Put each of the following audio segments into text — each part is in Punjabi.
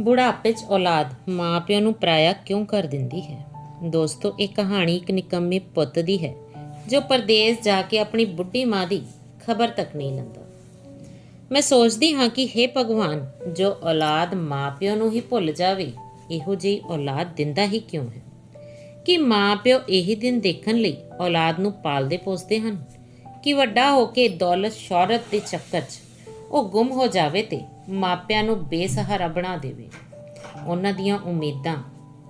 ਬੁਢਾਪੇ 'ਚ ਔਲਾਦ ਮਾਪਿਆਂ ਨੂੰ ਪਰਾਇਆ ਕਿਉਂ ਕਰ ਦਿੰਦੀ ਹੈ? ਦੋਸਤੋ, ਇਹ ਕਹਾਣੀ ਇੱਕ ਨਿਕੰਮੇ ਪੁੱਤ ਦੀ ਹੈ, ਜੋ ਪਰਦੇਸ ਜਾ ਕੇ ਆਪਣੀ ਬੁੱਢੀ ਮਾਂ ਦੀ ਖਬਰ ਤੱਕ ਨਹੀਂ ਲੈਂਦਾ। ਮੈਂ ਸੋਚਦੀ ਹਾਂ ਕਿ हे ਭਗਵਾਨ, ਜੋ ਔਲਾਦ ਮਾਪਿਆਂ ਨੂੰ ਹੀ ਭੁੱਲ ਜਾਵੇ, ਇਹੋ ਜਿਹੀ ਔਲਾਦ ਦਿੰਦਾ ਹੀ ਕਿਉਂ ਹੈ? ਕਿ ਮਾਪਿਓ ਇਹੀ ਦਿਨ ਦੇਖਣ ਲਈ ਔਲਾਦ ਨੂੰ ਪਾਲਦੇ ਪੋਸਦੇ ਹਨ? ਕਿ ਵੱਡਾ ਹੋ ਕੇ ਦੌਲਤ ਸ਼ੌਹਰਤ ਦੇ ਚੱਕਰ 'ਚ ਉਹ ਗੁੰਮ ਹੋ ਜਾਵੇ ਤੇ ਮਾਪਿਆਂ ਨੂੰ ਬੇਸਹਾਰਾ ਬਣਾ ਦੇਵੇ। ਉਹਨਾਂ ਦੀਆਂ ਉਮੀਦਾਂ,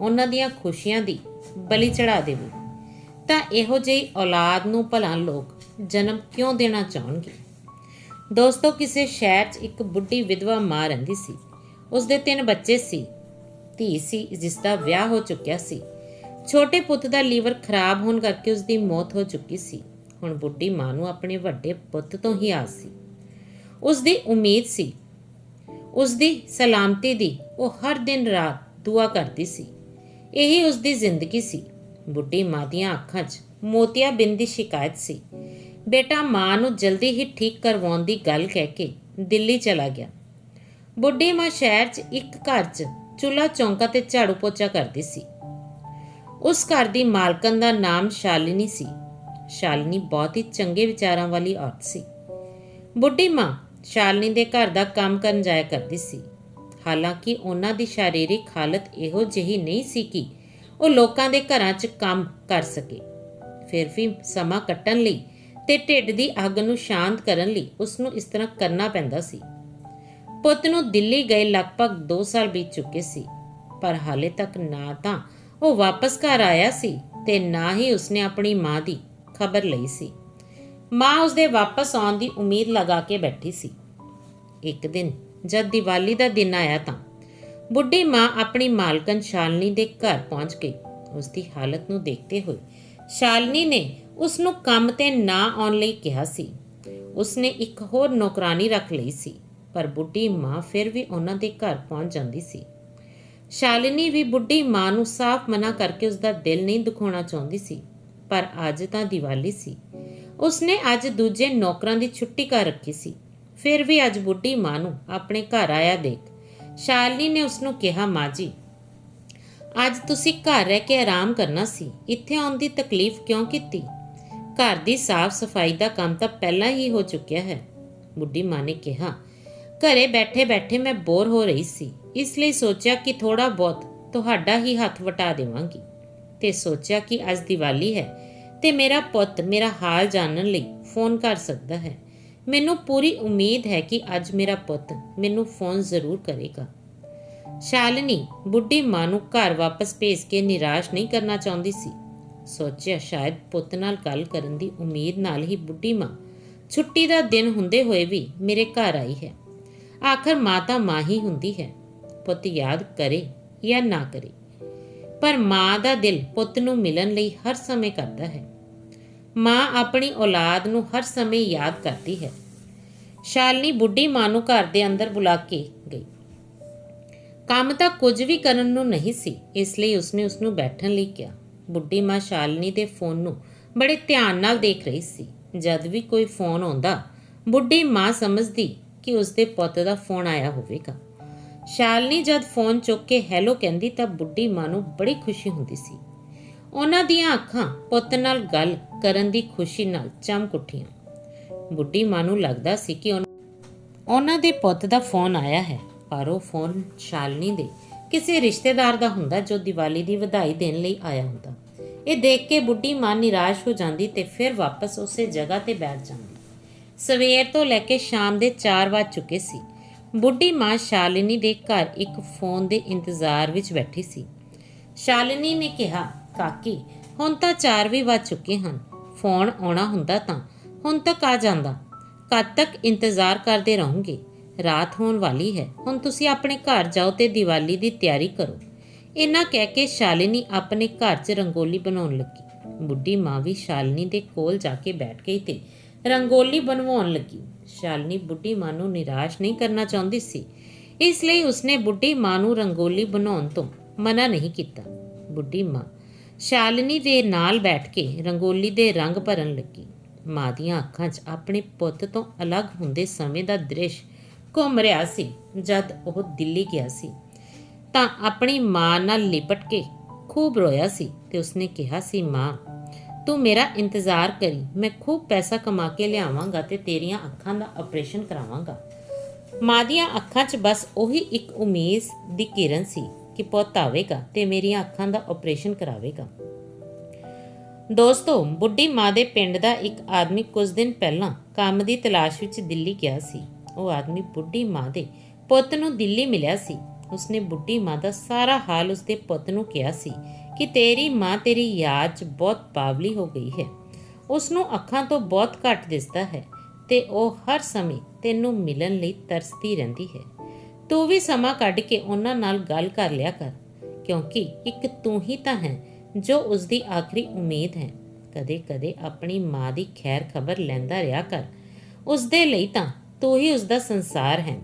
ਉਹਨਾਂ ਦੀਆਂ ਖੁਸ਼ੀਆਂ ਦੀ ਬਲੀ ਚੜਾ ਦੇਵੇ। ਤਾਂ ਇਹੋ ਜਿਹੀ ਔਲਾਦ ਨੂੰ ਭਲਾ ਲੋਕ ਜਨਮ ਕਿਉਂ ਦੇਣਾ ਚਾਹਣਗੇ? ਦੋਸਤੋ, ਕਿਸੇ ਸ਼ਹਿਰ 'ਚ ਇੱਕ ਬੁੱਢੀ ਵਿਧਵਾ ਮਾਂ ਰਹਿੰਦੀ ਸੀ। ਉਸ ਦੇ ਤਿੰਨ ਬੱਚੇ ਸੀ। ਧੀ ਸੀ ਜਿਸ ਦਾ ਵਿਆਹ ਹੋ ਚੁੱਕਿਆ ਸੀ। ਛੋਟੇ ਪੁੱਤ ਦਾ ਲੀਵਰ ਖਰਾਬ ਹੋਣ ਕਰਕੇ ਉਸ ਦੀ ਮੌਤ ਹੋ ਚੁੱਕੀ ਸੀ। ਹੁਣ ਬੁੱਢੀ ਮਾਂ ਨੂੰ ਆਪਣੇ ਵੱਡੇ ਪੁੱਤ ਤੋਂ ਹੀ ਆਸ ਸੀ। ਉਸ ਦੀ ਉਮੀਦ ਸੀ ਉਸ ਦੀ ਸਲਾਮਤੀ ਦੀ ਉਹ ਹਰ ਦਿਨ ਰਾਤ ਦੁਆ ਕਰਦੀ ਸੀ। ਇਹੀ ਉਸ ਦੀ ਜ਼ਿੰਦਗੀ ਸੀ। ਬੁੱਢੀ ਮਾਂ ਦੀਆਂ ਅੱਖਾਂ 'ਚ ਮੋਤੀਆ ਬਿੰਦ ਦੀ ਸ਼ਿਕਾਇਤ ਸੀ। ਬੇਟਾ ਮਾਂ ਨੂੰ ਜਲਦੀ ਹੀ ਠੀਕ ਕਰਵਾਉਣ ਦੀ ਗੱਲ ਕਹਿ ਕੇ ਦਿੱਲੀ ਚਲਾ ਗਿਆ। ਬੁੱਢੀ ਮਾਂ ਸ਼ਹਿਰ 'ਚ ਇੱਕ ਘਰ 'ਚ ਚੁੱਲ੍ਹਾ ਚੌਂਕਾ ਤੇ ਝਾੜੂ ਪੋਚਾ ਕਰਦੀ ਸੀ। ਉਸ ਘਰ ਦੀ ਮਾਲਕਨ ਦਾ ਨਾਮ ਸ਼ਾਲਿਨੀ ਸੀ। ਸ਼ਾਲਿਨੀ ਬਹੁਤ ਹੀ ਚੰਗੇ ਵਿਚਾਰਾਂ ਵਾਲੀ ਔਰਤ ਸੀ। ਬੁੱਢੀ ਮਾਂ ਸ਼ਾਲਨੀ ਦੇ ਘਰ ਦਾ ਕੰਮ ਕਰਨ ਜਾਇਆ ਕਰਦੀ ਸੀ। ਹਾਲਾਂਕਿ ਉਹਨਾਂ ਦੀ ਸ਼ਾਰੀਰਿਕ ਹਾਲਤ ਇਹੋ ਜਿਹੀ ਨਹੀਂ ਸੀ ਕਿ ਉਹ ਲੋਕਾਂ ਦੇ ਘਰਾਂ 'ਚ ਕੰਮ ਕਰ ਸਕੇ। ਫਿਰ ਵੀ ਸਮਾਂ ਕੱਟਣ ਲਈ ਤੇ ਢਿੱਡ ਦੀ ਅੱਗ ਨੂੰ ਸ਼ਾਂਤ ਕਰਨ ਲਈ ਉਸ ਨੂੰ ਇਸ ਤਰ੍ਹਾਂ ਕਰਨਾ ਪੈਂਦਾ ਸੀ। ਪੁੱਤ ਨੂੰ ਦਿੱਲੀ ਗਏ ਲਗਭਗ 2 ਸਾਲ ਬੀਤ ਚੁੱਕੇ ਸੀ, ਪਰ ਹਾਲੇ ਤੱਕ ਨਾ ਤਾਂ ਉਹ ਵਾਪਸ ਘਰ ਆਇਆ ਸੀ ਤੇ ਨਾ ਹੀ ਉਸਨੇ ਆਪਣੀ ਮਾਂ ਦੀ ਖਬਰ ਲਈ ਸੀ। ਮਾਂ ਉਸਦੇ ਵਾਪਸ ਆਉਣ ਦੀ ਉਮੀਦ ਲਗਾ ਕੇ ਬੈਠੀ ਸੀ। ਇੱਕ ਦਿਨ, ਜਦ ਦੀਵਾਲੀ ਦਾ ਦਿਨ ਆਇਆ ਤਾਂ ਬੁੱਢੀ ਮਾਂ ਆਪਣੀ ਮਾਲਕਨ ਸ਼ਾਲਨੀ ਦੇ ਘਰ ਪਹੁੰਚ ਗਈ। ਉਸ ਦੀ ਹਾਲਤ ਨੂੰ ਦੇਖਦੇ ਹੋਏ ਸ਼ਾਲਨੀ ਨੇ ਉਸ ਨੂੰ ਕੰਮ ਤੇ ਨਾ ਆਉਣ ਲਈ ਕਿਹਾ ਸੀ। ਉਸਨੇ ਇੱਕ ਹੋਰ ਨੌਕਰਾਨੀ ਰੱਖ ਲਈ ਸੀ, ਪਰ ਬੁੱਢੀ ਮਾਂ ਫਿਰ ਵੀ ਉਹਨਾਂ ਦੇ ਘਰ ਪਹੁੰਚ ਜਾਂਦੀ ਸੀ। ਸ਼ਾਲਿਨੀ ਵੀ ਬੁੱਢੀ ਮਾਂ ਨੂੰ ਸਾਫ਼ ਮਨਾ ਕਰਕੇ ਉਸ ਦਾ ਦਿਲ ਨਹੀਂ ਦੁਖਾਉਣਾ ਚਾਹੁੰਦੀ ਸੀ, ਪਰ ਅੱਜ ਤਾਂ ਦੀਵਾਲੀ ਸੀ। ਉਸਨੇ ਅੱਜ ਦੂਜੇ ਨੌਕਰਾਂ ਦੀ ਛੁੱਟੀ ਕਰ ਰੱਖੀ ਸੀ। ਫਿਰ ਵੀ ਅੱਜ ਬੁੱਢੀ ਮਾਂ ਨੂੰ ਆਪਣੇ ਘਰ ਆਇਆ ਦੇਖ। ਸ਼ਾਲਨੀ ਨੇ ਉਸ ਨੂੰ ਕਿਹਾ ਮਾਂ ਜੀ ਅੱਜ ਤੁਸੀਂ ਘਰ ਰਹਿ ਕੇ ਆਰਾਮ ਕਰਨਾ ਸੀ। ਇੱਥੇ ਆਉਣ ਦੀ ਤਕਲੀਫ ਕਿਉਂ ਕੀਤੀ? ਘਰ ਦੀ ਸਾਫ਼ ਸਫ਼ਾਈ ਦਾ ਕੰਮ ਤਾਂ ਪਹਿਲਾਂ ਹੀ ਹੋ ਚੁੱਕਿਆ ਹੈ। ਬੁੱਢੀ ਮਾਂ ਨੇ ਕਿਹਾ, ਘਰੇ ਬੈਠੇ ਬੈਠੇ ਮੈਂ ਬੋਰ ਹੋ ਰਹੀ ਸੀ। ਇਸ ਲਈ ਸੋਚਿਆ ਕਿ ਥੋੜਾ ਬਹੁਤ ਤੁਹਾਡਾ ਹੀ ਹੱਥ ਵਟਾ ਦੇਵਾਂਗੀ। ਤੇ ਸੋਚਿਆ ਕਿ ਅੱਜ ਦੀਵਾਲੀ ਹੈ ਤੇ ਮੇਰਾ ਪੁੱਤ ਮੇਰਾ ਹਾਲ ਜਾਣਨ ਲਈ ਫੋਨ ਕਰ ਸਕਦਾ ਹੈ। ਮੈਨੂੰ ਪੂਰੀ ਉਮੀਦ ਹੈ ਕਿ ਅੱਜ ਮੇਰਾ ਪੁੱਤ ਮੈਨੂੰ ਫੋਨ ਜ਼ਰੂਰ ਕਰੇਗਾ। ਸ਼ਾਲਿਨੀ ਬੁੱਢੀ ਮਾਂ ਨੂੰ ਘਰ ਵਾਪਸ ਭੇਜ ਕੇ ਨਿਰਾਸ਼ ਨਹੀਂ ਕਰਨਾ ਚਾਹੁੰਦੀ ਸੀ। ਸੋਚਿਆ ਸ਼ਾਇਦ ਪੁੱਤ ਨਾਲ ਗੱਲ ਕਰਨ ਦੀ ਉਮੀਦ ਨਾਲ ਹੀ ਬੁੱਢੀ ਮਾਂ ਛੁੱਟੀ ਦਾ ਦਿਨ ਹੁੰਦੇ ਹੋਏ ਵੀ ਮੇਰੇ ਘਰ ਆਈ ਹੈ। ਆਖਰ ਮਾਤਾ ਮਾਂ ਹੀ ਹੁੰਦੀ ਹੈ। ਪੁੱਤ ਯਾਦ ਕਰੇ ਜਾਂ ਨਾ ਕਰੇ। ਪਰ ਮਾਂ ਦਾ ਦਿਲ ਪੁੱਤ ਨੂੰ ਮਿਲਣ ਲਈ ਹਰ ਸਮੇਂ ਕਰਦਾ ਹੈ। ਮਾਂ ਆਪਣੀ ਔਲਾਦ ਨੂੰ ਹਰ ਸਮੇਂ ਯਾਦ ਕਰਦੀ ਹੈ। ਸ਼ਾਲਨੀ ਬੁੱਢੀ ਮਾਂ ਨੂੰ ਘਰ ਦੇ ਅੰਦਰ ਬੁਲਾ ਕੇ ਗਈ। ਕੰਮ ਤਾਂ ਕੁਝ ਵੀ ਕਰਨ ਨੂੰ ਨਹੀਂ ਸੀ, ਇਸ ਲਈ ਉਸਨੇ ਉਸ ਨੂੰ ਬੈਠਣ ਲਈ ਕਿਹਾ। ਬੁੱਢੀ ਮਾਂ ਸ਼ਾਲਨੀ ਦੇ ਫੋਨ ਨੂੰ ਬੜੇ ਧਿਆਨ ਨਾਲ ਦੇਖ ਰਹੀ ਸੀ। ਜਦ ਵੀ ਕੋਈ ਫੋਨ ਆਉਂਦਾ, ਬੁੱਢੀ ਮਾਂ ਸਮਝਦੀ ਕਿ ਉਸਦੇ ਪੁੱਤ ਦਾ ਫੋਨ ਆਇਆ ਹੋਵੇਗਾ। ਸ਼ਾਲਨੀ ਜਦ ਫੋਨ ਚੁੱਕ ਕੇ ਹੈਲੋ ਕਹਿੰਦੀ ਤਾਂ ਬੁੱਢੀ ਮਾਂ ਨੂੰ ਬੜੀ ਖੁਸ਼ੀ ਹੁੰਦੀ ਸੀ। ਉਹਨਾਂ ਦੀਆਂ ਅੱਖਾਂ ਪੁੱਤ ਨਾਲ ਗੱਲ ਕਰਨ ਦੀ ਖੁਸ਼ੀ ਨਾਲ ਚਮਕ ਉੱਠੀਆਂ। ਬੁੱਢੀ ਮਾਂ ਨੂੰ ਲੱਗਦਾ ਸੀ ਕਿ ਉਨ- ਉਹਨਾਂ ਦੇ ਪੁੱਤ ਦਾ ਫੋਨ ਆਇਆ ਹੈ, ਪਰ ਉਹ ਫੋਨ ਸ਼ਾਲਨੀ ਦੇ ਕਿਸੇ ਰਿਸ਼ਤੇਦਾਰ ਦਾ ਹੁੰਦਾ ਜੋ ਦੀਵਾਲੀ ਦੀ ਵਧਾਈ ਦੇਣ ਲਈ ਆਇਆ ਹੁੰਦਾ। ਇਹ ਦੇਖ ਕੇ ਬੁੱਢੀ ਮਾਂ ਨਿਰਾਸ਼ ਹੋ ਜਾਂਦੀ ਤੇ ਫਿਰ ਵਾਪਸ ਉਸੇ ਜਗ੍ਹਾ ਤੇ ਬੈਠ ਜਾਂਦੀ। ਸਵੇਰ ਤੋਂ ਲੈ ਕੇ ਸ਼ਾਮ ਦੇ 4 ਵਜ ਚੁੱਕੇ ਸੀ। ਬੁੱਢੀ ਮਾਂ ਸ਼ਾਲਿਨੀ ਦੇ ਘਰ ਇੱਕ ਫੋਨ ਦੇ ਇੰਤਜ਼ਾਰ ਵਿੱਚ ਬੈਠੀ ਸੀ। ਸ਼ਾਲਿਨੀ ਨੇ ਕਿਹਾ, ਕਾਕੀ, ਹੁਣ ਤਾਂ 4 ਵੀ ਵੱਜ ਚੁੱਕੇ ਹਨ। ਫੋਨ ਆਉਣਾ ਹੁੰਦਾ ਤਾਂ, ਹੁਣ ਤੱਕ ਆ ਜਾਂਦਾ। ਕਦ ਤੱਕ ਇੰਤਜ਼ਾਰ ਕਰਦੇ ਰਹੋਗੇ? ਰਾਤ ਹੋਣ ਵਾਲੀ ਹੈ। ਹੁਣ ਤੁਸੀਂ ਆਪਣੇ ਘਰ ਜਾਓ ਤੇ ਦੀਵਾਲੀ ਦੀ ਤਿਆਰੀ ਕਰੋ। ਇੰਨਾ ਕਹਿ ਕੇ ਸ਼ਾਲਿਨੀ ਆਪਣੇ ਘਰ 'ਚ ਰੰਗੋਲੀ ਬਣਾਉਣ ਲੱਗੀ। ਬੁੱਢੀ ਮਾਂ ਵੀ ਸ਼ਾਲਿਨੀ ਦੇ ਕੋਲ ਜਾ ਕੇ ਬੈਠ ਗਈ ਤੇ ਰੰਗੋਲੀ ਬਣਵਾਉਣ ਲੱਗੀ। ਸ਼ਾਲਿਨੀ ਬੁੱਢੀ ਮਾਂ ਨੂੰ ਨਿਰਾਸ਼ ਨਹੀਂ ਕਰਨਾ ਚਾਹੁੰਦੀ ਸੀ। ਇਸ ਲਈ ਉਸਨੇ ਬੁੱਢੀ ਮਾਂ ਨੂੰ ਰੰਗੋਲੀ ਬਣਾਉਣ ਤੋਂ ਮਨਾ ਨਹੀਂ ਕੀਤਾ। ਬੁੱਢੀ ਮਾਂ ਸ਼ਾਲਿਨੀ ਦੇ ਨਾਲ ਬੈਠ ਕੇ ਰੰਗੋਲੀ ਦੇ ਰੰਗ ਭਰਨ ਲੱਗੀ। ਮਾਂ ਦੀਆਂ ਅੱਖਾਂ 'ਚ ਆਪਣੇ ਪੁੱਤ ਤੋਂ ਅਲੱਗ ਹੁੰਦੇ ਸਮੇਂ ਦਾ ਦ੍ਰਿਸ਼ ਘੁੰਮ ਰਿਹਾ ਸੀ, ਜਦ ਉਹ ਦਿੱਲੀ ਗਿਆ ਸੀ। ਤਾਂ ਆਪਣੀ ਮਾਂ ਨਾਲ ਲਿਪਟ ਕੇ ਖੂਬ ਰੋਇਆ ਸੀ ਤੇ ਉਸਨੇ ਕਿਹਾ ਸੀ, ਮਾਂ ਤੂੰ ਮੇਰਾ ਇੰਤਜ਼ਾਰ ਕਰੀ। ਮੈਂ ਖੂਬ ਪੈਸਾ ਕਮਾ ਕੇ ਲਿਆਵਾਂਗਾ ਤੇ ਤੇਰੀਆਂ ਅੱਖਾਂ ਦਾ ਆਪਰੇਸ਼ਨ ਕਰਾਵਾਂਗਾ। ਮਾਂ ਦੀਆਂ ਅੱਖਾਂ 'ਚ ਬਸ ਉਹੀ ਇੱਕ ਉਮੀਦ ਦੀ ਕਿਰਨ ਸੀ ਕਿ ਪੁੱਤ ਆਵੇਗਾ ਤੇ ਮੇਰੀਆਂ ਅੱਖਾਂ ਦਾ ਆਪਰੇਸ਼ਨ ਕਰਾਵੇਗਾ। ਦੋਸਤੋ, ਬੁੱਢੀ ਮਾਂ ਦੇ ਪਿੰਡ ਦਾ ਇੱਕ ਆਦਮੀ ਕੁਝ ਦਿਨ ਪਹਿਲਾਂ ਕੰਮ ਦੀ ਤਲਾਸ਼ ਵਿੱਚ ਦਿੱਲੀ ਗਿਆ ਸੀ। ਉਹ ਆਦਮੀ ਬੁੱਢੀ ਮਾਂ ਦੇ ਪੁੱਤ ਨੂੰ ਦਿੱਲੀ ਮਿਲਿਆ ਸੀ। ਉਸਨੇ ਬੁੱਢੀ ਮਾਂ ਦਾ ਸਾਰਾ ਹਾਲ ਉਸਦੇ ਪੁੱਤ ਨੂੰ ਕਿਹਾ ਸੀ ਕਿ ਤੇਰੀ ਮਾਂ ਤੇਰੀ ਯਾਦ 'ਚ ਬਹੁਤ ਪਾਵਲੀ ਹੋ ਗਈ ਹੈ। ਉਸ ਨੂੰ ਅੱਖਾਂ ਤੋਂ ਬਹੁਤ ਘੱਟ ਦਿਸਦਾ ਹੈ ਤੇ ਉਹ ਹਰ ਸਮੇਂ ਤੈਨੂੰ ਮਿਲਣ ਲਈ ਤਰਸਦੀ ਰਹਿੰਦੀ ਹੈ। ਤੂੰ ਵੀ ਸਮਾਂ ਕੱਢ ਕੇ ਉਹਨਾਂ ਨਾਲ ਗੱਲ ਕਰ ਲਿਆ ਕਰ, ਕਿਉਂਕਿ ਇੱਕ ਤੂੰ ਹੀ ਤਾਂ ਹੈ ਜੋ ਉਸ ਦੀ ਆਖਰੀ ਉਮੀਦ ਹੈ। ਕਦੇ-ਕਦੇ ਆਪਣੀ ਮਾਂ ਦੀ ਖੈਰ ਖਬਰ ਲੈਂਦਾ ਰਿਹਾ ਕਰ। ਉਸ ਦੇ ਲਈ ਤਾਂ ਤੂੰ ਹੀ ਉਸ ਦਾ ਸੰਸਾਰ ਹੈ।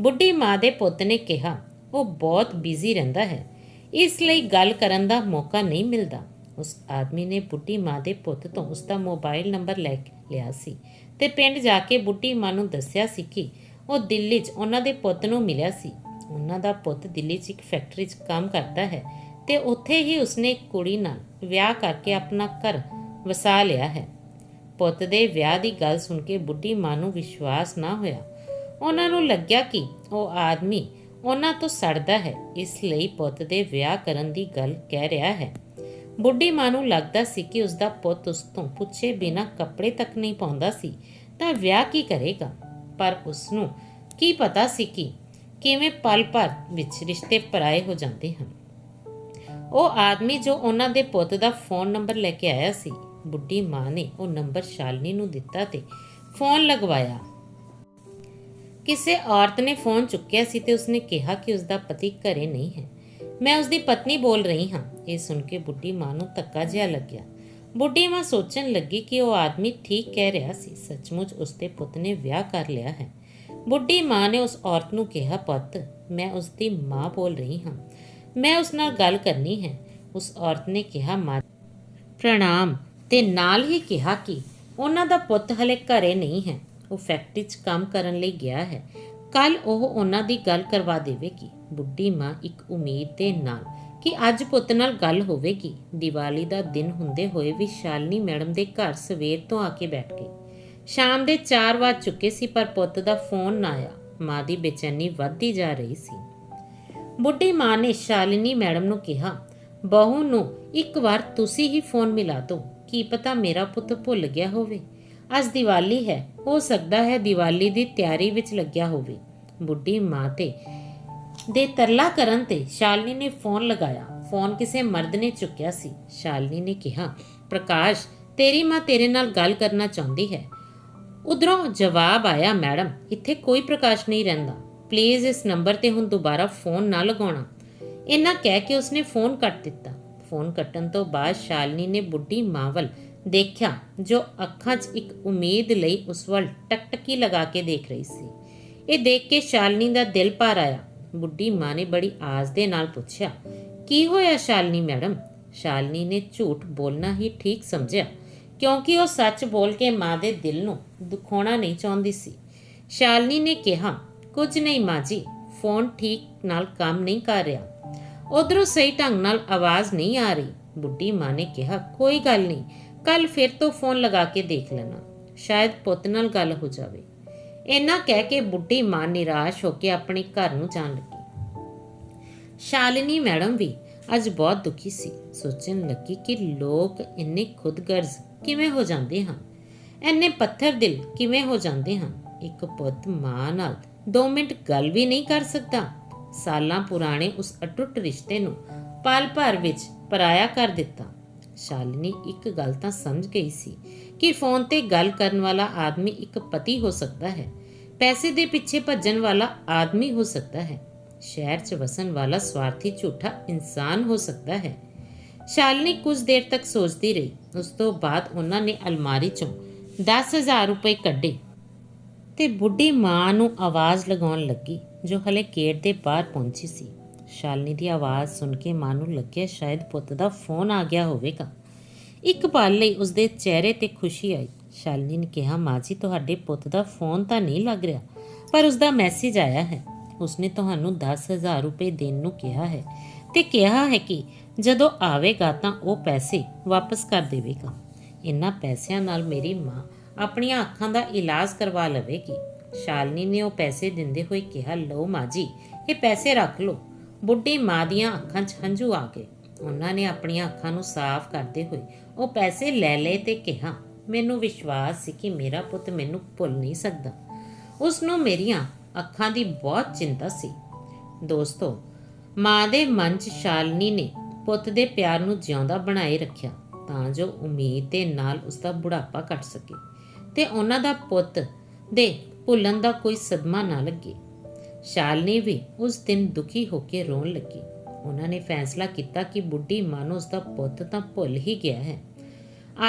ਬੁੱਢੀ ਮਾਂ ਦੇ ਪੁੱਤ ਨੇ ਕਿਹਾ ਉਹ ਬਹੁਤ ਬਿਜ਼ੀ ਰਹਿੰਦਾ ਹੈ। ਇਸ ਲਈ ਗੱਲ ਕਰਨ ਦਾ ਮੌਕਾ ਨਹੀਂ ਮਿਲਦਾ। ਉਸ ਆਦਮੀ ਨੇ ਬੁੱਢੀ ਮਾਂ ਦੇ ਪੁੱਤ ਤੋਂ ਉਸ ਦਾ ਮੋਬਾਈਲ ਨੰਬਰ ਲੈ ਲਿਆ ਸੀ ਤੇ ਪਿੰਡ ਜਾ ਕੇ ਬੁੱਢੀ ਮਾਂ ਨੂੰ ਦੱਸਿਆ ਸੀ ਕਿ ਉਹ ਦਿੱਲੀ 'ਚ ਉਹਨਾਂ ਦੇ ਪੁੱਤ ਨੂੰ ਮਿਲਿਆ ਸੀ। ਉਹਨਾਂ ਦਾ ਪੁੱਤ ਦਿੱਲੀ 'ਚ ਇੱਕ ਫੈਕਟਰੀ 'ਚ ਕੰਮ ਕਰਦਾ ਹੈ ਤੇ ਉੱਥੇ ਹੀ ਉਸਨੇ ਕੁੜੀ ਨਾਲ ਵਿਆਹ ਕਰਕੇ ਆਪਣਾ ਘਰ ਵਸਾ ਲਿਆ ਹੈ। ਪੁੱਤ ਦੇ ਵਿਆਹ ਦੀ ਗੱਲ ਸੁਣ ਕੇ ਬੁੱਢੀ ਮਾਂ ਨੂੰ ਵਿਸ਼ਵਾਸ ਨਾ ਹੋਇਆ। ਉਹਨਾਂ ਨੂੰ ਲੱਗਿਆ ਕਿ ਉਹ ਆਦਮੀ ਉਹਨਾਂ ਤੋਂ ਸੜਦਾ ਹੈ। ਇਸ ਲਈ ਪੁੱਤ ਦੇ ਵਿਆਹ ਕਰਨ ਦੀ ਗੱਲ ਕਹਿ ਰਿਹਾ ਹੈ। ਬੁੱਢੀ ਮਾਂ ਨੂੰ ਲੱਗਦਾ ਸੀ ਕਿ ਉਸ ਦਾ ਪੁੱਤ ਉਸ ਤੋਂ ਪੁੱਛੇ ਬਿਨਾ ਕੱਪੜੇ ਤੱਕ ਨਹੀਂ ਪਾਉਂਦਾ ਸੀ। ਤਾਂ ਵਿਆਹ ਕੀ ਕਰੇਗਾ? ਪਰ ਉਸ ਨੂੰ ਕੀ ਪਤਾ ਸੀ ਕਿ ਕਿਵੇਂ ਪਲ ਭਰ ਵਿੱਚ ਰਿਸ਼ਤੇ ਪਰਾਏ ਹੋ ਜਾਂਦੇ ਹਨ। ਉਹ ਆਦਮੀ ਜੋ ਉਹਨਾਂ ਦੇ ਪੁੱਤ ਦਾ ਫੋਨ ਨੰਬਰ ਲੈ ਕੇ ਆਇਆ ਸੀ। ਬੁੱਢੀ ਮਾਂ ਨੇ ਉਹ ਨੰਬਰ ਸ਼ਾਲਨੀ ਨੂੰ ਦਿੱਤਾ ਤੇ ਫੋਨ ਲਗਵਾਇਆ। ਕਿਸੇ ਔਰਤ ਨੇ ਫੋਨ ਚੁੱਕਿਆ ਸੀ ਤੇ ਉਸਨੇ ਕਿਹਾ ਕਿ ਉਸਦਾ ਪਤੀ ਘਰੇ ਨਹੀਂ ਹੈ। ਮੈਂ ਉਸਦੀ ਪਤਨੀ ਬੋਲ ਰਹੀ ਹਾਂ। ਇਹ ਸੁਣ ਕੇ ਬੁੱਢੀ ਮਾਂ ਨੂੰ ਧੱਕਾ ਜਿਹਾ ਲੱਗਿਆ। ਬੁੱਢੀ ਮਾਂ ਸੋਚਣ ਲੱਗੀ ਕਿ ਉਹ ਆਦਮੀ ਠੀਕ ਕਹਿ ਰਿਹਾ ਸੀ। ਸੱਚਮੁੱਚ ਉਸਦੇ ਪੁੱਤ ਨੇ ਵਿਆਹ ਕਰ ਲਿਆ ਹੈ। ਬੁੱਢੀ ਮਾਂ ਨੇ ਉਸ ਔਰਤ ਨੂੰ ਕਿਹਾ, ਪੁੱਤ, ਮੈਂ ਉਸਦੀ ਮਾਂ ਬੋਲ ਰਹੀ ਹਾਂ। ਮੈਂ ਉਸ ਨਾਲ ਗੱਲ ਕਰਨੀ ਹੈ। ਉਸ ਔਰਤ ਨੇ ਕਿਹਾ, ਮਾਂ, ਪ੍ਰਣਾਮ। ਤੇ ਨਾਲ ਹੀ ਕਿਹਾ ਕਿ ਉਹਨਾਂ ਦਾ ਪੁੱਤ ਹਲੇ ਘਰੇ ਨਹੀਂ ਹੈ। ਉਹ ਫੈਕਟਰੀ 'ਚ ਕੰਮ ਕਰਨ ਲਈ ਗਿਆ ਹੈ। ਕੱਲ ਉਹ ਉਹਨਾਂ ਦੀ ਗੱਲ ਕਰਵਾ ਦੇਵੇਗੀ ਬੁੱਢੀ ਮਾਂ ਇੱਕ ਉਮੀਦ ਦੇ ਨਾਲ ਕਿ ਅੱਜ ਪੁੱਤ ਨਾਲ ਗੱਲ ਹੋਵੇਗੀ। ਦੀਵਾਲੀ ਦਾ ਦਿਨ ਹੁੰਦੇ ਹੋਏ ਵੀ ਸ਼ਾਲਨੀ ਮੈਡਮ ਦੇ ਘਰ ਸਵੇਰ ਤੋਂ ਆ ਕੇ ਬੈਠ ਗਈ। ਸ਼ਾਮ ਦੇ 4 ਵਜ ਚੁੱਕੇ ਸੀ, ਪਰ ਪੁੱਤ ਦਾ ਫੋਨ ਨਾ ਆਇਆ। ਮਾਂ ਦੀ ਬੇਚੈਨੀ ਵੱਧਦੀ ਜਾ ਰਹੀ ਸੀ। ਬੁੱਢੀ ਮਾਂ ਨੇ ਸ਼ਾਲਿਨੀ ਮੈਡਮ ਨੂੰ ਕਿਹਾ, ਬਹੂ ਨੂੰ ਇੱਕ ਵਾਰ ਤੁਸੀਂ ਹੀ ਫੋਨ ਮਿਲਾ ਦਿਓ। ਕੀ ਪਤਾ ਮੇਰਾ ਪੁੱਤ ਭੁੱਲ ਗਿਆ ਹੋਵੇ। ਅੱਜ ਦੀਵਾਲੀ ਹੈ, ਹੋ ਸਕਦਾ ਹੈ ਦੀਵਾਲੀ ਦੀ ਤਿਆਰੀ ਵਿੱਚ ਲੱਗਿਆ ਹੋਵੇ। ਬੁੱਢੀ ਮਾਂ ਤੇ ਦੇ ਤਰਲਾ ਕਰਨ ਤੇ ਸ਼ਾਲਿਨੀ ਨੇ ਫੋਨ ਲਗਾਇਆ। ਫੋਨ ਕਿਸੇ ਮਰਦ ਨੇ ਚੁੱਕਿਆ ਸੀ। ਸ਼ਾਲਿਨੀ ਨੇ ਕਿਹਾ, ਪ੍ਰਕਾਸ਼, ਤੇਰੀ ਮਾਂ ਤੇਰੇ ਨਾਲ ਗੱਲ ਕਰਨਾ ਚਾਹੁੰਦੀ ਹੈ। ਉਧਰੋਂ ਜਵਾਬ ਆਇਆ, ਮੈਡਮ, ਇੱਥੇ ਕੋਈ ਪ੍ਰਕਾਸ਼ ਨਹੀਂ ਰਹਿੰਦਾ। ਪਲੀਜ਼ ਇਸ ਨੰਬਰ ਤੇ ਹੁਣ ਦੁਬਾਰਾ ਫੋਨ ਨਾ ਲਗਾਉਣਾ। ਇਹਨਾਂ ਕਹਿ ਕੇ ਉਸਨੇ ਫੋਨ ਕੱਟ ਦਿੱਤਾ। ਫੋਨ ਕੱਟਣ ਤੋਂ ਬਾਅਦ ਸ਼ਾਲਨੀ ਨੇ ਬੁੱਢੀ ਮਾਂ ਵੱਲ ਦੇਖਿਆ, ਜੋ ਅੱਖਾਂ 'ਚ ਇੱਕ ਉਮੀਦ ਲਈ ਉਸ ਵੱਲ ਟਕਟਕੀ ਲਗਾ ਕੇ ਦੇਖ ਰਹੀ ਸੀ। ਇਹ ਦੇਖ ਕੇ ਸ਼ਾਲਨੀ ਦਾ ਦਿਲ ਭਰ ਆਇਆ। ਬੁੱਢੀ ਮਾਂ ਨੇ ਬੜੀ ਆਸ ਦੇ ਨਾਲ ਪੁੱਛਿਆ, ਕੀ ਹੋਇਆ ਸ਼ਾਲਨੀ ਮੈਡਮ? ਸ਼ਾਲਨੀ ਨੇ ਝੂਠ ਬੋਲਣਾ ਹੀ ਠੀਕ ਸਮਝਿਆ, ਕਿਉਂਕਿ ਉਹ ਸੱਚ ਬੋਲ ਕੇ ਮਾਂ ਦੇ ਦਿਲ ਨੂੰ ਦੁਖਾਉਣਾ ਨਹੀਂ ਚਾਹੁੰਦੀ ਸੀ। ਸ਼ਾਲਨੀ ਨੇ ਕਿਹਾ, ਕੁਝ ਨਹੀਂ ਮਾਂ ਜੀ, ਫੋਨ ਠੀਕ ਨਾਲ ਕੰਮ ਨਹੀਂ ਕਰ ਰਿਹਾ। ਉਧਰੋਂ ਸਹੀ ਢੰਗ ਨਾਲ ਆਵਾਜ਼ ਨਹੀਂ ਆ ਰਹੀ। ਬੁੱਢੀ ਮਾਂ ਨੇ ਕਿਹਾ, ਕੋਈ ਗੱਲ ਨਹੀਂ ਕੱਲ ਫਿਰ ਤੋਂ ਫੋਨ ਲਗਾ ਕੇ ਦੇਖ ਲੈਣਾ। ਸ਼ਾਇਦ ਪੁੱਤ ਨਾਲ ਗੱਲ ਹੋ ਜਾਵੇ। ਇੰਨਾ ਕਹਿ ਕੇ ਬੁੱਢੀ ਮਾਂ ਨਿਰਾਸ਼ ਹੋ ਕੇ ਆਪਣੇ ਘਰ ਨੂੰ ਜਾਣ ਲੱਗੀ। ਸ਼ਾਲਿਨੀ ਮੈਡਮ ਵੀ ਅੱਜ ਬਹੁਤ ਦੁਖੀ ਸੀ। ਸੋਚਣ ਲੱਗੀ ਕਿ ਲੋਕ ਇੰਨੇ ਖੁਦਗਰਜ਼ ਕਿਵੇਂ ਹੋ ਜਾਂਦੇ ਹਨ? ਇੰਨੇ ਪੱਥਰ ਦਿਲ ਕਿਵੇਂ ਹੋ ਜਾਂਦੇ ਹਨ? ਇੱਕ ਪੁੱਤ ਮਾਂ ਨਾਲ 2 ਮਿੰਟ ਗੱਲ ਵੀ ਨਹੀਂ ਕਰ ਸਕਦਾ। ਸਾਲਾਂ ਪੁਰਾਣੇ ਉਸ ਅਟੁੱਟ ਰਿਸ਼ਤੇ ਨੂੰ ਪਲ ਭਰ ਵਿੱਚ ਪਰਾਇਆ ਕਰ ਦਿੱਤਾ। ਸ਼ਾਲਿਨੀ ਇੱਕ ਗੱਲ ਤਾਂ ਸਮਝ ਗਈ ਸੀ ਕਿ ਫੋਨ ਤੇ ਗੱਲ ਕਰਨ ਵਾਲਾ ਆਦਮੀ ਇੱਕ ਪਤੀ ਹੋ ਸਕਦਾ ਹੈ। ਪੈਸੇ ਦੇ ਪਿੱਛੇ ਭੱਜਣ ਵਾਲਾ ਆਦਮੀ ਹੋ ਸਕਦਾ ਹੈ। ਸ਼ਹਿਰ 'ਚ ਵਸਣ ਵਾਲਾ ਸਵਾਰਥੀ ਝੂਠਾ ਇਨਸਾਨ ਹੋ ਸਕਦਾ ਹੈ। ਸ਼ਾਲਿਨੀ ਕੁਝ ਦੇਰ ਤੱਕ ਸੋਚਦੀ ਰਹੀ। ਉਸ ਤੋਂ ਬਾਅਦ ਉਹਨਾਂ ਨੇ ਅਲਮਾਰੀ 'ਚੋਂ 10000 ਰੁਪਏ ਕੱਢੇ ਤੇ ਬੁੱਢੀ ਮਾਂ ਨੂੰ ਆਵਾਜ਼ ਲਗਾਉਣ ਲੱਗੀ, ਜੋ ਹਲੇ ਗੇਟ ਦੇ ਬਾਹਰ ਪਹੁੰਚੀ ਸੀ। ਸ਼ਾਲਨੀ ਦੀ ਆਵਾਜ਼ ਸੁਣ ਕੇ ਮਾਂ ਨੂੰ ਲੱਗਿਆ ਸ਼ਾਇਦ ਪੁੱਤ ਦਾ ਫੋਨ ਆ ਗਿਆ ਹੋਵੇਗਾ। ਇੱਕ ਪਲ ਲਈ ਉਸਦੇ ਚਿਹਰੇ ਤੇ ਖੁਸ਼ੀ ਆਈ। ਸ਼ਾਲਨੀ ਨੇ ਕਿਹਾ, ਮਾਂ ਜੀ, ਤੁਹਾਡੇ ਪੁੱਤ ਦਾ ਫੋਨ ਤਾਂ ਨਹੀਂ ਲੱਗ ਰਿਹਾ, ਪਰ ਉਸਦਾ ਮੈਸੇਜ ਆਇਆ ਹੈ। ਉਸਨੇ ਤੁਹਾਨੂੰ 10000 ਰੁਪਏ ਦੇਣ ਨੂੰ ਕਿਹਾ ਹੈ ਤੇ ਕਿਹਾ ਹੈ ਕਿ ਜਦੋਂ ਆਵੇਗਾ ਤਾਂ ਉਹ ਪੈਸੇ ਵਾਪਸ ਕਰ ਦੇਵੇਗਾ। ਇਨ੍ਹਾਂ ਪੈਸਿਆਂ ਨਾਲ ਮੇਰੀ ਮਾਂ ਆਪਣੀਆਂ ਅੱਖਾਂ ਦਾ ਇਲਾਜ ਕਰਵਾ ਲਵੇਗੀ। ਸ਼ਾਲਨੀ ਨੇ ਉਹ ਪੈਸੇ ਦਿੰਦੇ ਹੋਏ ਕਿਹਾ, ਲਓ ਮਾਂ ਜੀ, ਇਹ ਪੈਸੇ ਰੱਖ ਲਓ। ਬੁੱਢੀ ਮਾਂ ਦੀਆਂ ਅੱਖਾਂ 'ਚ ਹੰਝੂ ਆ ਗਏ। ਉਹਨਾਂ ਨੇ ਆਪਣੀਆਂ ਅੱਖਾਂ ਨੂੰ ਸਾਫ਼ ਕਰਦੇ ਹੋਏ ਉਹ ਪੈਸੇ ਲੈ ਲਏ ਤੇ ਕਿਹਾ, ਮੈਨੂੰ ਵਿਸ਼ਵਾਸ ਸੀ ਕਿ ਮੇਰਾ ਪੁੱਤ ਮੈਨੂੰ ਭੁੱਲ ਨਹੀਂ ਸਕਦਾ। ਉਸ ਨੂੰ ਮੇਰੀਆਂ ਅੱਖਾਂ ਦੀ ਬਹੁਤ ਚਿੰਤਾ ਸੀ। ਦੋਸਤੋ, ਮਾਂ ਦੇ ਮਨ 'ਚ ਸ਼ਾਲਨੀ ਨੇ ਪੁੱਤ ਦੇ ਪਿਆਰ ਨੂੰ ਜਿਉਂਦਾ ਬਣਾਏ ਰੱਖਿਆ ਤਾਂ ਜੋ ਉਮੀਦ ਦੇ ਨਾਲ ਉਸ ਦਾ ਬੁਢਾਪਾ ਕੱਟ ਸਕੇ ਤੇ ਉਹਨਾਂ ਦਾ ਪੁੱਤ ਦੇ ਭੁੱਲਣ ਦਾ ਕੋਈ ਸਦਮਾ ਨਾ ਲੱਗੇ। ਸ਼ਾਲਨੀ ਵੀ ਉਸ ਦਿਨ ਦੁਖੀ ਹੋ ਕੇ ਰੋਣ ਲੱਗੀ। ਉਹਨਾਂ ਨੇ ਫੈਸਲਾ ਕੀਤਾ ਕਿ ਬੁੱਢੀ ਮਾਂ ਨੂੰ ਉਸ ਦਾ ਪੁੱਤ ਤਾਂ ਭੁੱਲ ਹੀ ਗਿਆ ਹੈ।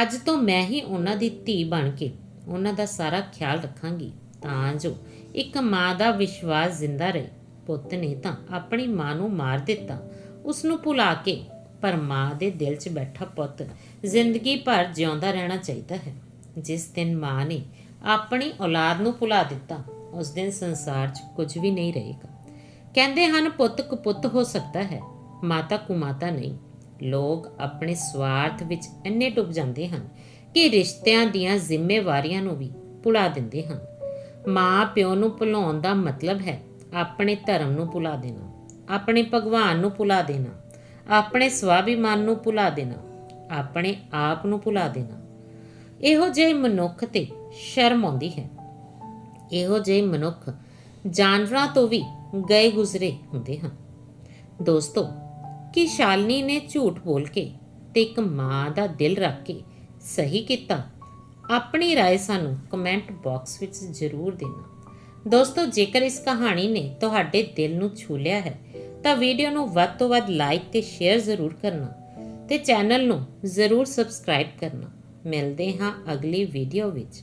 ਅੱਜ ਤੋਂ ਮੈਂ ਹੀ ਉਹਨਾਂ ਦੀ ਧੀ ਬਣ ਕੇ ਉਹਨਾਂ ਦਾ ਸਾਰਾ ਖਿਆਲ ਰੱਖਾਂਗੀ। ਤਾਂ ਜੋ ਇੱਕ ਮਾਂ ਦਾ ਵਿਸ਼ਵਾਸ ਜ਼ਿੰਦਾ ਰਹੇ। ਪੁੱਤ ਨੇ ਤਾਂ ਆਪਣੀ ਮਾਂ ਨੂੰ ਮਾਰ ਦਿੱਤਾ। ਉਸ ਨੂੰ ਭੁਲਾ ਕੇ ਪਰ ਮਾਂ ਦੇ ਦਿਲ 'ਚ ਬੈਠਾ ਪੁੱਤ ਜ਼ਿੰਦਗੀ ਭਰ ਜਿਉਂਦਾ ਰਹਿਣਾ ਚਾਹੀਦਾ ਹੈ। ਜਿਸ ਦਿਨ ਮਾਂ ਨੇ ਆਪਣੀ ਔਲਾਦ ਨੂੰ ਭੁਲਾ ਦਿੱਤਾ ਉਸ ਦਿਨ ਸੰਸਾਰ 'ਚ ਕੁਝ ਵੀ ਨਹੀਂ ਰਹੇਗਾ। ਕਹਿੰਦੇ ਹਨ, ਪੁੱਤ ਕੁਪੁੱਤ ਹੋ ਸਕਦਾ ਹੈ, ਮਾਤਾ ਕੁਮਾਤਾ ਨਹੀਂ। ਲੋਕ ਆਪਣੇ ਸਵਾਰਥ ਵਿੱਚ ਇੰਨੇ ਡੁੱਬ ਜਾਂਦੇ ਹਨ ਕਿ ਰਿਸ਼ਤਿਆਂ ਦੀਆਂ ਜ਼ਿੰਮੇਵਾਰੀਆਂ ਨੂੰ ਵੀ ਭੁਲਾ ਦਿੰਦੇ ਹਨ। ਮਾਂ ਪਿਓ ਨੂੰ ਭੁਲਾਉਣ ਦਾ ਮਤਲਬ ਹੈ ਆਪਣੇ ਧਰਮ ਨੂੰ ਭੁਲਾ ਦੇਣਾ, ਆਪਣੇ ਭਗਵਾਨ ਨੂੰ ਭੁਲਾ ਦੇਣਾ, ਆਪਣੇ ਸਵਾਭਿਮਾਨ ਨੂੰ ਭੁਲਾ ਦੇਣਾ, ਆਪਣੇ ਆਪ ਨੂੰ ਭੁਲਾ ਦੇਣਾ। ਇਹੋ ਜਿਹੇ ਮਨੁੱਖ ਤੇ ਸ਼ਰਮ ਆਉਂਦੀ ਹੈ। ਇਹੋ ਜਿਹੇ ਮਨੁੱਖ ਜਾਨਵਰਾਂ ਤੋਂ ਵੀ ਗਏ ਗੁਜ਼ਰੇ ਹੁੰਦੇ ਹਨ ਦੋਸਤੋ ਕੀ ਸ਼ਾਲਨੀ ਨੇ ਝੂਠ ਬੋਲ ਕੇ ਤੇ ਇੱਕ ਮਾਂ ਦਾ ਦਿਲ ਰੱਖ ਕੇ ਸਹੀ ਕੀਤਾ ਆਪਣੀ رائے ਸਾਨੂੰ ਕਮੈਂਟ ਬਾਕਸ ਵਿੱਚ ਜ਼ਰੂਰ ਦੇਣਾ ਦੋਸਤੋ ਜੇਕਰ ਇਸ ਕਹਾਣੀ ਨੇ ਤੁਹਾਡੇ ਦਿਲ ਨੂੰ ਛੂ ਲਿਆ ਹੈ ਤਾਂ ਵੀਡੀਓ ਨੂੰ ਵੱਧ ਤੋਂ ਵੱਧ ਲਾਈਕ ਤੇ ਸ਼ੇਅਰ ਜ਼ਰੂਰ ਕਰਨਾ ਤੇ ਚੈਨਲ ਨੂੰ ਜ਼ਰੂਰ ਸਬਸਕ੍ਰਾਈਬ ਕਰਨਾ ਮਿਲਦੇ ਹਾਂ ਅਗਲੀ ਵੀਡੀਓ ਵਿੱਚ